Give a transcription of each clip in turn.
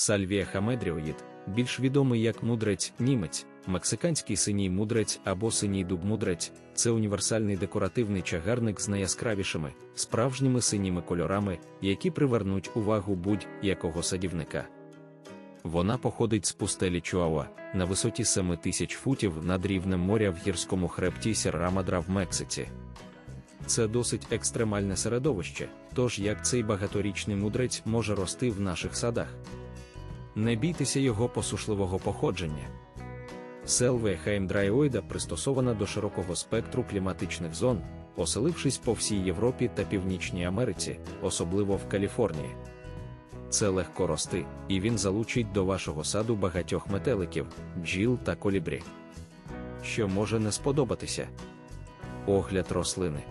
Сальвія хамедріоїд, більш відомий як мудрець німець, мексиканський синій мудрець або синій дуб мудрець це універсальний декоративний чагарник з найяскравішими, справжніми синіми кольорами, які привернуть увагу будь-якого садівника. Вона походить з пустелі Чуауа на висоті 7 тисяч футів над рівнем моря в гірському хребті Сєрра-Мадра в Мексиці. Це досить екстремальне середовище, тож як цей багаторічний мудрець може рости в наших садах. Не бійтеся його посушливого походження. Селвія хаймдрайоїда пристосована до широкого спектру кліматичних зон, оселившись по всій Європі та Північній Америці, особливо в Каліфорнії. Це легко рости, і він залучить до вашого саду багатьох метеликів, бджіл та колібрі. Що може не сподобатися? Огляд рослини.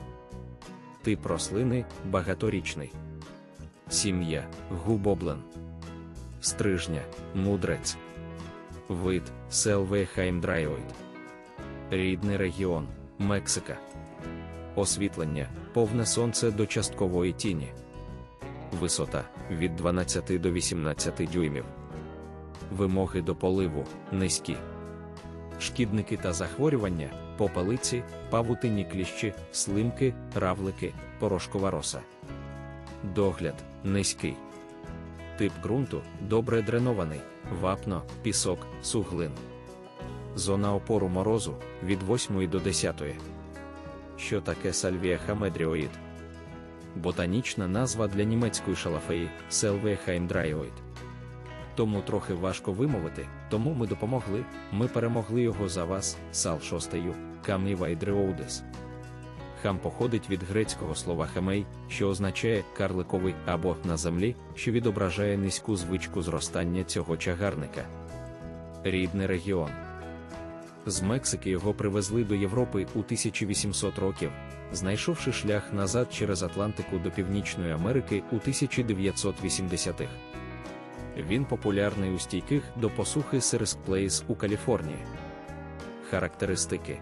Тип рослини багаторічний. Сім'я губоблен. Стрижня, мудрець. Вид Селве Хаймдрайоїд. Рідний регіон Мексика. Освітлення повне сонце до часткової тіні. Висота від 12 до 18 дюймів. Вимоги до поливу низькі. Шкідники та захворювання, попелиці, павутинні кліщі, слимки, равлики, порошкова роса. Догляд низький. Тип ґрунту добре дренований, вапно, пісок, суглин. Зона опору морозу від 8 до 10. Що таке сальвія хамедріоїд? Ботанічна назва для німецької шалафеї Селвія хаймдрайоїд. Тому трохи важко вимовити, тому ми допомогли, ми перемогли його за вас, сал шостею, камнівайдреоудес. Хам походить від грецького слова хемей, що означає карликовий або на землі, що відображає низьку звичку зростання цього чагарника. Рідний регіон. З Мексики його привезли до Європи у 1800 років, знайшовши шлях назад через Атлантику до Північної Америки у 1980-х. Він популярний у стійких до посухи Сереск-Плейс у Каліфорнії. Характеристики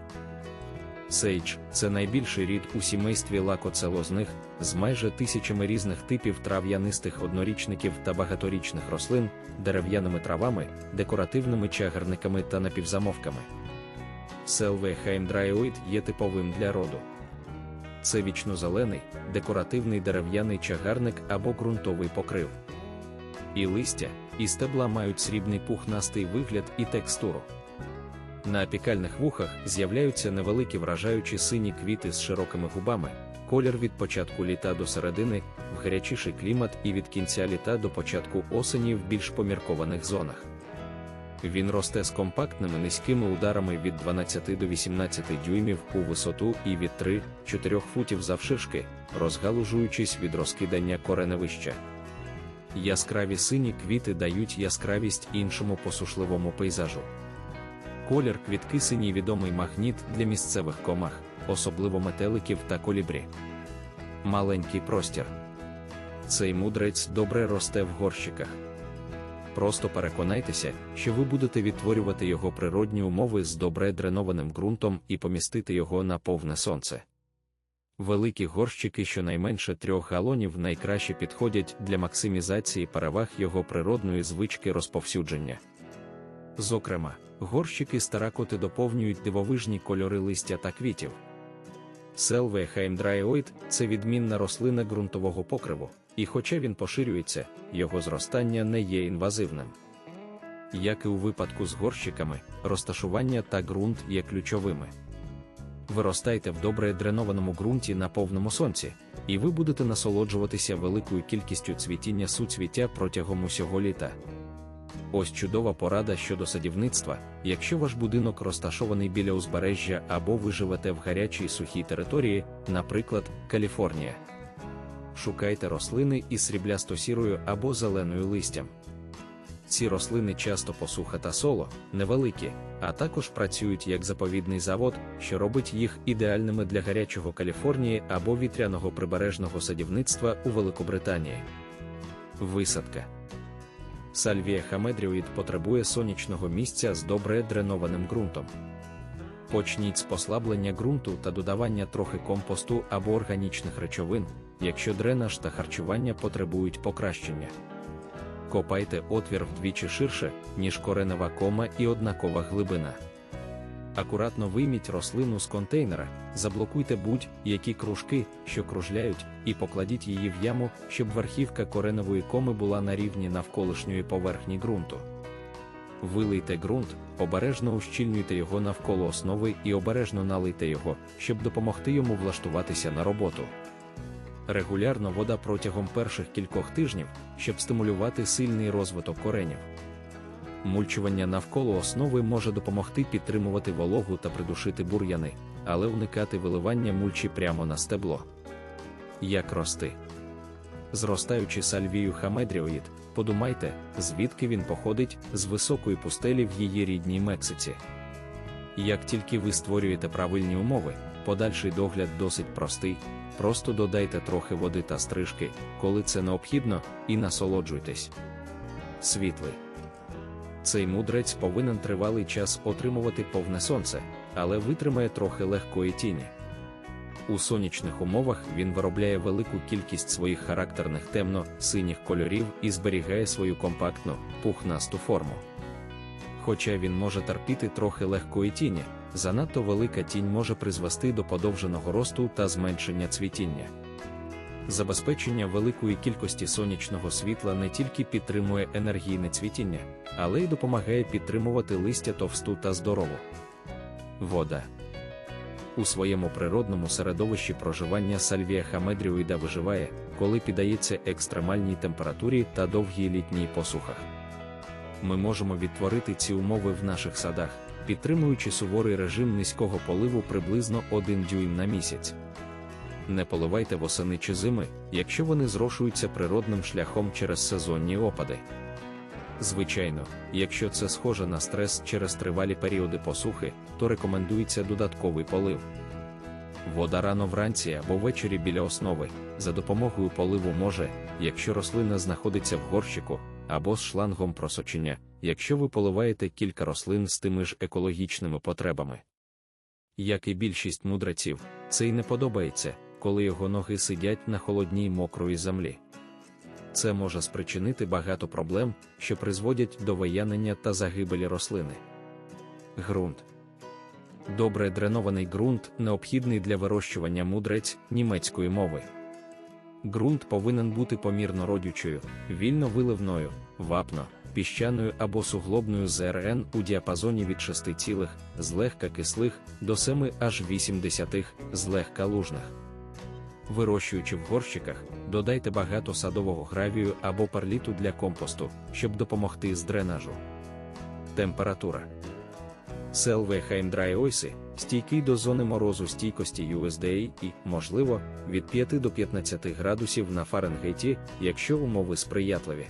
Сейдж це найбільший рід у сімействі лакоцелозних, з майже тисячами різних типів трав'янистих однорічників та багаторічних рослин, дерев'яними травами, декоративними чагарниками та напівзамовками. Селве хаймдрайоїд є типовим для роду. Це вічнозелений, декоративний дерев'яний чагарник або ґрунтовий покрив. І листя, і стебла мають срібний пухнастий вигляд і текстуру. На апікальних вухах з'являються невеликі вражаючі сині квіти з широкими губами, колір від початку літа до середини, в гарячіший клімат і від кінця літа до початку осені в більш поміркованих зонах. Він росте з компактними низькими ударами від 12 до 18 дюймів у висоту і від 3-4 футів завширшки, розгалужуючись від розкидання кореневища. Яскраві сині квіти дають яскравість іншому посушливому пейзажу. Колір квітки синій відомий магніт для місцевих комах, особливо метеликів та колібрі. Маленький простір. Цей мудрець добре росте в горщиках. Просто переконайтеся, що ви будете відтворювати його природні умови з добре дренованим ґрунтом і помістити його на повне сонце. Великі горщики щонайменше трьох галонів найкраще підходять для максимізації переваг його природної звички розповсюдження. Зокрема, горщики старакоти доповнюють дивовижні кольори листя та квітів. Селве хаймдрайоїд це відмінна рослина ґрунтового покриву, і хоча він поширюється, його зростання не є інвазивним. Як і у випадку з горщиками, розташування та ґрунт є ключовими. Виростайте в добре дренованому ґрунті на повному сонці, і ви будете насолоджуватися великою кількістю цвітіння суцвіття протягом усього літа. Ось чудова порада щодо садівництва, якщо ваш будинок розташований біля узбережжя або ви живете в гарячій сухій території, наприклад, Каліфорнія. Шукайте рослини із сріблясто-сірою або зеленою листям. Ці рослини часто посуха та соло, невеликі, а також працюють як заповідний завод, що робить їх ідеальними для гарячого Каліфорнії або вітряного прибережного садівництва у Великобританії. Висадка Сальвія хамедріоїд потребує сонячного місця з добре дренованим ґрунтом. Почніть з послаблення ґрунту та додавання трохи компосту або органічних речовин, якщо дренаж та харчування потребують покращення. Копайте отвір вдвічі ширше, ніж коренева кома і однакова глибина. Акуратно вийміть рослину з контейнера, заблокуйте будь-які кружки, що кружляють, і покладіть її в яму, щоб верхівка коренової коми була на рівні навколишньої поверхні ґрунту. Вилийте ґрунт, обережно ущільнюйте його навколо основи і обережно налийте його, щоб допомогти йому влаштуватися на роботу. Регулярно вода протягом перших кількох тижнів, щоб стимулювати сильний розвиток коренів. Мульчування навколо основи може допомогти підтримувати вологу та придушити бур'яни, але уникати виливання мульчі прямо на стебло. Як рости? Зростаючи сальвію хамедріоїд, подумайте, звідки він походить з високої пустелі в її рідній Мексиці. Як тільки ви створюєте правильні умови, подальший догляд досить простий, просто додайте трохи води та стрижки, коли це необхідно, і насолоджуйтесь. Світлий. Цей мудрець повинен тривалий час отримувати повне сонце, але витримає трохи легкої тіні. У сонячних умовах він виробляє велику кількість своїх характерних темно-синіх кольорів і зберігає свою компактну, пухнасту форму. Хоча він може терпіти трохи легкої тіні, занадто велика тінь може призвести до подовженого росту та зменшення цвітіння. Забезпечення великої кількості сонячного світла не тільки підтримує енергійне цвітіння, але й допомагає підтримувати листя товсту та здорову. Вода у своєму природному середовищі проживання сальвія хамедріоїда виживає, коли піддається екстремальній температурі та довгій літній посухах. Ми можемо відтворити ці умови в наших садах, підтримуючи суворий режим низького поливу приблизно 1 дюйм на місяць. Не поливайте восени чи зими, якщо вони зрошуються природним шляхом через сезонні опади. Звичайно, якщо це схоже на стрес через тривалі періоди посухи, то рекомендується додатковий полив. Вода рано вранці або ввечері біля основи, за допомогою поливу може, якщо рослина знаходиться в горщику, або з шлангом просочення, якщо ви поливаєте кілька рослин з тими ж екологічними потребами. Як і більшість мудреців, це й не подобається, коли його ноги сидять на холодній мокрої землі. Це може спричинити багато проблем, що призводять до виянення та загибелі рослини. Ґрунт добре дренований ґрунт необхідний для вирощування мудрець німецької мови. Ґрунт повинен бути помірно родючою, вільно виливною, вапно, піщаною або суглобною ЗРН у діапазоні від 6, цілих, злегка кислих до 7 аж 80 злегка лужних. Вирощуючи в горщиках, додайте багато садового гравію або парліту для компосту, щоб допомогти з дренажу. Температура Селве Ойси стійкий до зони морозу стійкості USDA і, можливо, від 5 до 15 градусів на Фаренгейті, якщо умови сприятливі.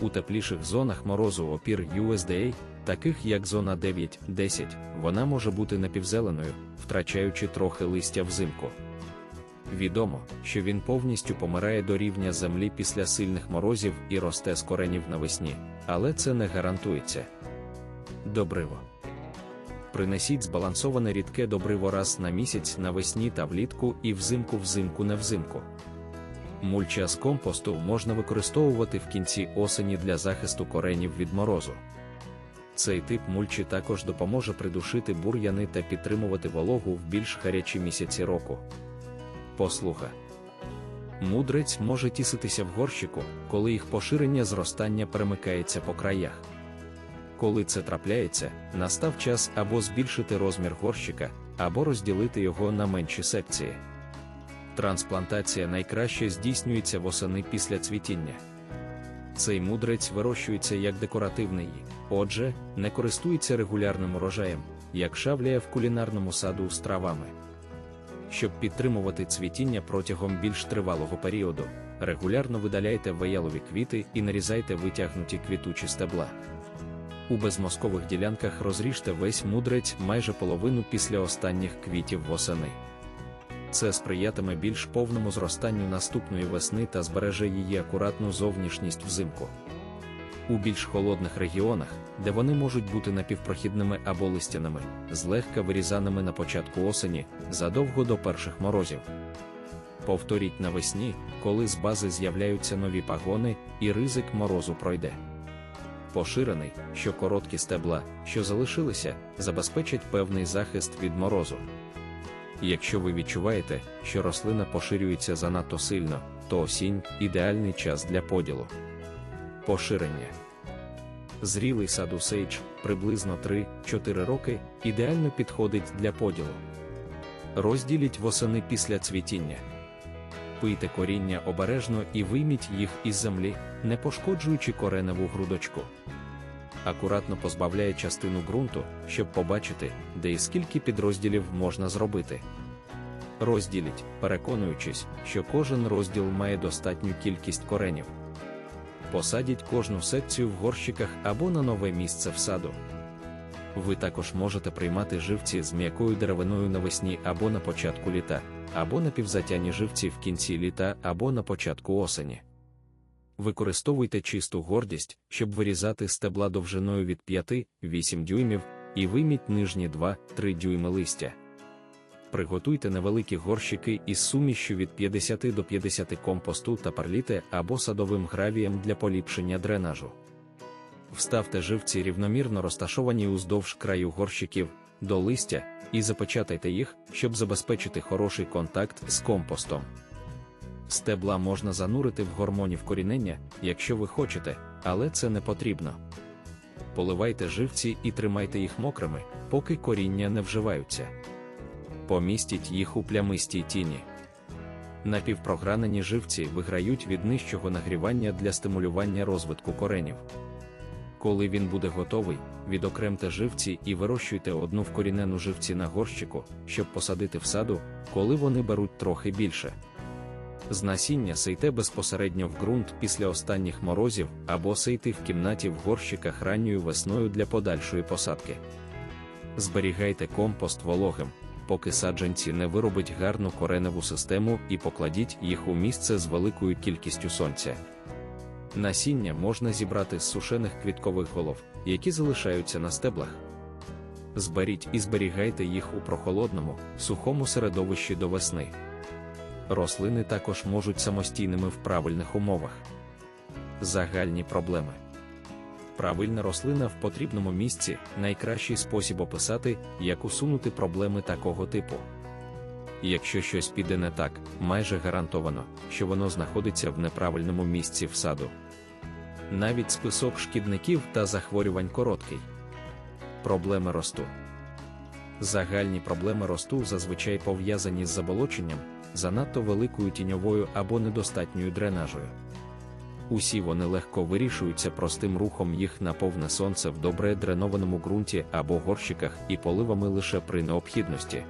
У тепліших зонах морозу опір USDA, таких як зона 9-10, вона може бути напівзеленою, втрачаючи трохи листя взимку. Відомо, що він повністю помирає до рівня землі після сильних морозів і росте з коренів навесні, але це не гарантується. Добриво. Принесіть збалансоване рідке добриво раз на місяць навесні та влітку і взимку взимку не взимку. Мульча з компосту можна використовувати в кінці осені для захисту коренів від морозу. Цей тип мульчі також допоможе придушити бур'яни та підтримувати вологу в більш гарячі місяці року. Послуга. Мудрець може тіситися в горщику, коли їх поширення зростання перемикається по краях. Коли це трапляється, настав час або збільшити розмір горщика, або розділити його на менші секції. Трансплантація найкраще здійснюється восени після цвітіння. Цей мудрець вирощується як декоративний, отже, не користується регулярним урожаєм, як шавляє в кулінарному саду з травами. Щоб підтримувати цвітіння протягом більш тривалого періоду, регулярно видаляйте веялові квіти і нарізайте витягнуті квітучі стебла. У безмозкових ділянках розріжте весь мудрець майже половину після останніх квітів восени. Це сприятиме більш повному зростанню наступної весни та збереже її акуратну зовнішність взимку. У більш холодних регіонах, де вони можуть бути напівпрохідними або листяними, злегка вирізаними на початку осені, задовго до перших морозів. повторіть навесні, коли з бази з'являються нові пагони і ризик морозу пройде. Поширений, що короткі стебла, що залишилися, забезпечать певний захист від морозу. Якщо ви відчуваєте, що рослина поширюється занадто сильно, то осінь ідеальний час для поділу. Поширення. Зрілий саду сейдж приблизно 3-4 роки ідеально підходить для поділу. Розділіть восени після цвітіння. Пийте коріння обережно і вийміть їх із землі, не пошкоджуючи кореневу грудочку. Акуратно позбавляє частину ґрунту, щоб побачити, де і скільки підрозділів можна зробити. Розділіть, переконуючись, що кожен розділ має достатню кількість коренів. Посадіть кожну секцію в горщиках або на нове місце в саду. Ви також можете приймати живці з м'якою деревиною навесні або на початку літа, або напівзатяні живці в кінці літа або на початку осені. Використовуйте чисту гордість, щоб вирізати стебла довжиною від 5-8 дюймів і вийміть нижні 2-3 дюйми листя. Приготуйте невеликі горщики із сумішю від 50 до 50 компосту та парліте або садовим гравієм для поліпшення дренажу. Вставте живці рівномірно розташовані уздовж краю горщиків до листя і запечатайте їх, щоб забезпечити хороший контакт з компостом. Стебла можна занурити в гормоні вкорінення, якщо ви хочете, але це не потрібно. Поливайте живці і тримайте їх мокрими, поки коріння не вживаються. Помістіть їх у плямистій тіні. Напівпрогранені живці виграють від нижчого нагрівання для стимулювання розвитку коренів. Коли він буде готовий, відокремте живці і вирощуйте одну вкорінену живці на горщику, щоб посадити в саду, коли вони беруть трохи більше. З насіння сейте безпосередньо в ґрунт після останніх морозів або сейти в кімнаті в горщиках ранньою весною для подальшої посадки. Зберігайте компост вологим, поки саджанці не виробить гарну кореневу систему і покладіть їх у місце з великою кількістю сонця. Насіння можна зібрати з сушених квіткових голов, які залишаються на стеблах. Зберіть і зберігайте їх у прохолодному, сухому середовищі до весни. Рослини також можуть самостійними в правильних умовах. Загальні проблеми. Правильна рослина в потрібному місці найкращий спосіб описати, як усунути проблеми такого типу. Якщо щось піде не так, майже гарантовано, що воно знаходиться в неправильному місці в саду. Навіть список шкідників та захворювань короткий. Проблеми росту. Загальні проблеми росту зазвичай пов'язані з заболоченням, занадто великою тіньовою або недостатньою дренажою. Усі вони легко вирішуються простим рухом їх на повне сонце в добре дренованому ґрунті або горщиках і поливами лише при необхідності.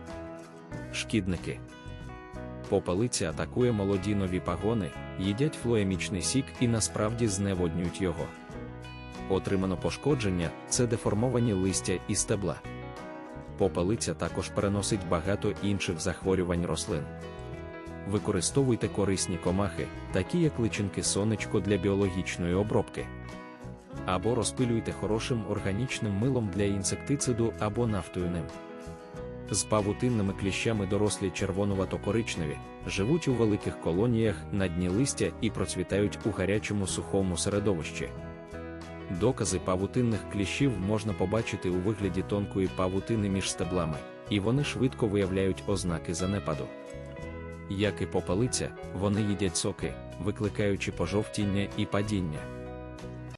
Шкідники. Попелиця атакує молоді нові пагони, їдять флоємічний сік і насправді зневоднюють його. Отримано пошкодження це деформовані листя і стебла. Попелиця також переносить багато інших захворювань рослин. Використовуйте корисні комахи, такі як личинки сонечко для біологічної обробки. Або розпилюйте хорошим органічним милом для інсектициду або нафтою ним. З павутинними кліщами дорослі червонувато-коричневі, живуть у великих колоніях на дні листя і процвітають у гарячому сухому середовищі. Докази павутинних кліщів можна побачити у вигляді тонкої павутини між стеблами, і вони швидко виявляють ознаки занепаду. Як і попелиця, вони їдять соки, викликаючи пожовтіння і падіння.